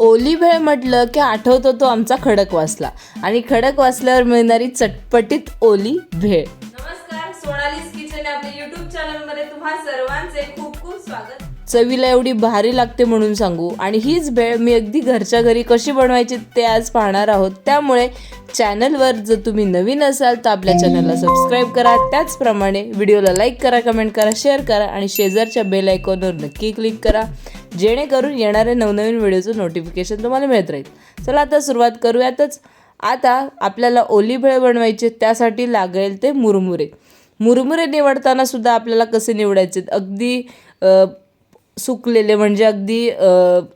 ओली भेळ म्हटलं की आठवतो तो आमचा खडक वासला. आणि खडक वासल्यावर मिळणारी चटपटीत ओली भेळ. नमस्कार सोनालीस किचन या आपल्या युट्यूब चॅनलमध्ये तुम्हा सर्वांचे खूप खूप स्वागत. चवीला एवढी भारी लागते म्हणून सांगू. आणि हीच भेळ मी अगदी घरच्या घरी कशी बनवायची ते आज पाहणार आहोत. त्यामुळे चॅनलवर जर तुम्ही नवीन असाल तर आपल्या चॅनलला सबस्क्राईब करा. त्याचप्रमाणे व्हिडिओला लाईक करा कमेंट करा शेअर करा आणि शेजारच्या बेल आयकॉनवर नक्की क्लिक करा. जेणेकरून येणाऱ्या नवनवीन व्हिडिओचं नोटिफिकेशन तुम्हाला मिळत राहील. चला आता सुरुवात करूयातच. आता आपल्याला ओली भेळ त्यासाठी लागेल ते मुरमुरे. मुरमुरे निवडताना सुद्धा आपल्याला कसे निवडायचे? अगदी सुकलेले म्हणजे अगदी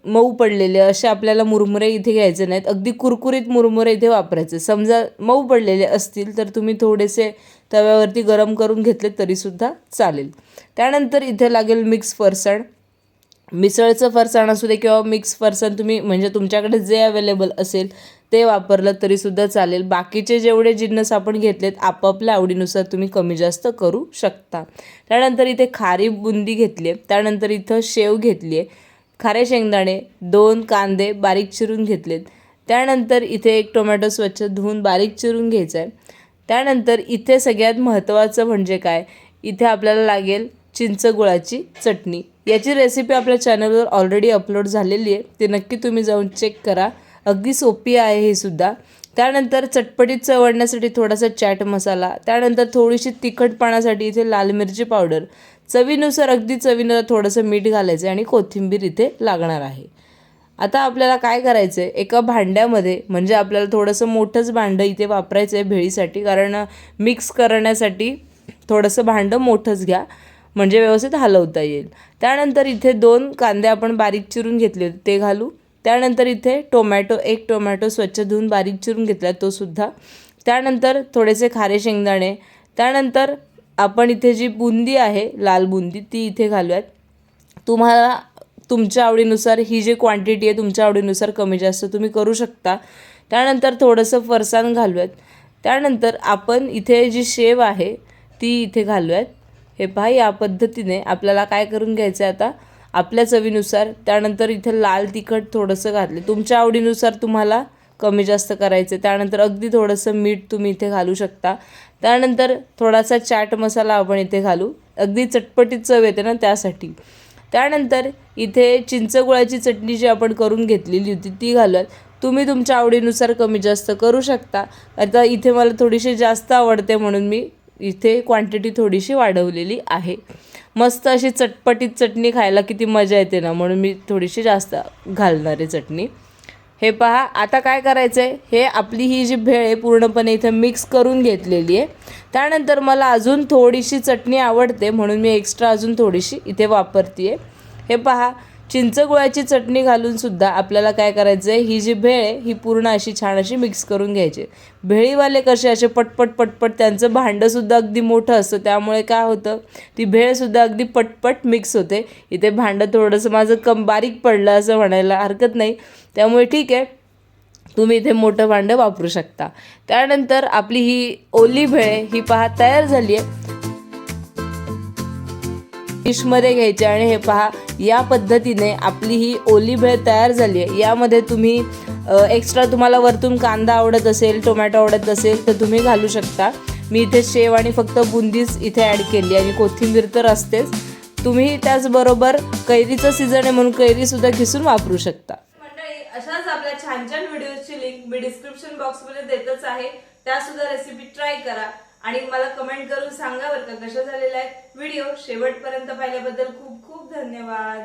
मऊ पडलेले असे आपल्याला मुरमुरे इथे घ्यायचे नाहीत. अगदी कुरकुरीत मुरमुरे इथे वापरायचे. समजा मऊ पडलेले असतील तर तुम्ही थोडेसे तव्यावरती गरम करून घेतले तरीसुद्धा चालेल. त्यानंतर इथे लागेल मिक्स फरसाण. मिसळचं फरसाण असू दे किंवा मिक्स फरसाण तुम्ही म्हणजे तुमच्याकडे जे अवेलेबल असेल ते वापरलं तरीसुद्धा चालेल. बाकीचे जेवढे जिन्नस आपण घेतलेत आपापल्या आवडीनुसार तुम्ही कमी जास्त करू शकता. त्यानंतर इथे खारी बुंदी घेतली आहे. त्यानंतर इथं शेव घेतली आहे. खारे शेंगदाणे दोन कांदे बारीक चिरून घेतलेत. त्यानंतर इथे एक टोमॅटो स्वच्छ धुवून बारीक चिरून घ्यायचा आहे त्यानंतर इथे सगळ्यात महत्त्वाचं म्हणजे काय? इथे आपल्याला लागेल चिंच गुळाची चटणी. याची रेसिपी आपल्या चॅनलवर ऑलरेडी अपलोड झालेली आहे. ते नक्की तुम्ही जाऊन चेक करा. अगदी सोपी आहे हे सुद्धा. त्यानंतर चटपटीत चवडण्यासाठी थोडासा चॅट मसाला. त्यानंतर थोडीशी तिखटपणासाठी इथे लाल मिरची पावडर चवीनुसार अगदी चवीनुसार थोडंसं मीठ घालायचं आणि कोथिंबीर इथे लागणार आहे. आता आपल्याला काय करायचं आहे एका भांड्यामध्ये म्हणजे आपल्याला थोडंसं मोठंच भांडं इथे वापरायचं आहे भेळीसाठी कारण मिक्स करण्यासाठी थोडंसं भांडं मोठंच घ्या. म्हणजे व्यवस्थित हलवता येईल. त्यानंतर इथे दोन कांदे आपण बारीक चिरून घेतले होते ते घालू. त्यानंतर इथे टोमॅटो एक टोमॅटो स्वच्छ धुवून बारीक चिरून घेतला तो सुद्धा. त्यानंतर थोडेसे खारे शेंगदाणे. त्यानंतर आपण इथे जी बुंदी आहे लाल बुंदी ती इथे घालूयात. तुम्हाला तुमच्या आवडीनुसार ही जी क्वांटिटी आहे तुमच्या आवडीनुसार कमी जास्त तुम्ही करू शकता. त्यानंतर थोडंसं फरसाण घालूयात. त्यानंतर आपण इथे जी शेव आहे ती इथे घालूयात. हे पहा या पद्धतीने आपल्याला काय करून घ्यायचं आहे आता? आपल्या चवीनुसार त्यानंतर इथे लाल तिखट थोडंसं घातले. तुमच्या आवडीनुसार तुम्हाला कमी जास्त करायचं त्यानंतर अगदी थोडंसं मीठ तुम्ही इथे घालू शकता. त्यानंतर थोडासा चाट मसाला आपण इथे घालू. अगदी चटपटीत चव येते ना त्यासाठी. त्यानंतर इथे चिंचगुळाची चटणी जी आपण करून घेतलेली होती ती घालूयात. तुम्ही तुमच्या आवडीनुसार कमी जास्त करू शकता. आता इथे मला थोडीशी जास्त आवडते म्हणून मी इथे क्वांटिटी थोडीशी वाढवलेली आहे. मस्त अशी चटपटीत चटणी खायला किती मजा येते ना म्हणून मी थोडीशी जास्त घालणार आहे चटणी. हे पहा आता काय करायचं आहे हे आपली ही जी भेळ आहे पूर्णपणे इथं मिक्स करून घेतलेली आहे. त्यानंतर मला अजून थोडीशी चटणी आवडते म्हणून मी एक्स्ट्रा अजून थोडीशी इथे वापरते आहे हे पहा चिंचगुळाची चटणी घालून सुद्धा आपल्याला काय करायचं आहे ही जी भेळ आहे ही पूर्ण अशी छान अशी मिक्स करून घ्यायची. भेळीवाले कसे असे पटपट पटपट त्यांचं भांडंसुद्धा अगदी मोठं असतं. त्यामुळे काय होतं? ती भेळसुद्धा अगदी पटपट मिक्स होते. इथे भांडं थोडंसं माझं कम बारीक पडलं असं म्हणायला हरकत नाही. त्यामुळे ठीक आहे. तुम्ही इथे मोठं भांडं वापरू शकता. त्यानंतर आपली ही ओली भेळ ही पहा तयार झाली आहे. डिशमध्ये घ्यायचे आणि हे पहा या पद्धतीने आपली ही ओली भेळ तयार झाली आहे. यामध्ये तुम्ही एक्स्ट्रा तुम्हाला वरतून कांदा आवडत असेल टोमॅटो आवडत असेल तर तुम्ही घालू शकता. मी इथे शेव आणि फक्त बुंदीच इथे ॲड केली आणि कोथिंबीर तर असतेच. तुम्ही त्याचबरोबर कैरीचं सीझन आहे म्हणून कैरीसुद्धा खिसून वापरू शकता. मंडळी अशाच आपल्या छान छान व्हिडिओची लिंक मी डिस्क्रिप्शन बॉक्समध्ये देतच आहे. त्या सुद्धा रेसिपी ट्राय करा. आणि मला कमेंट करून सांगा बरं का कशा झालेला आहे व्हिडिओ शेवटपर्यंत पाहिल्याबद्दल खूप खूप धन्यवाद.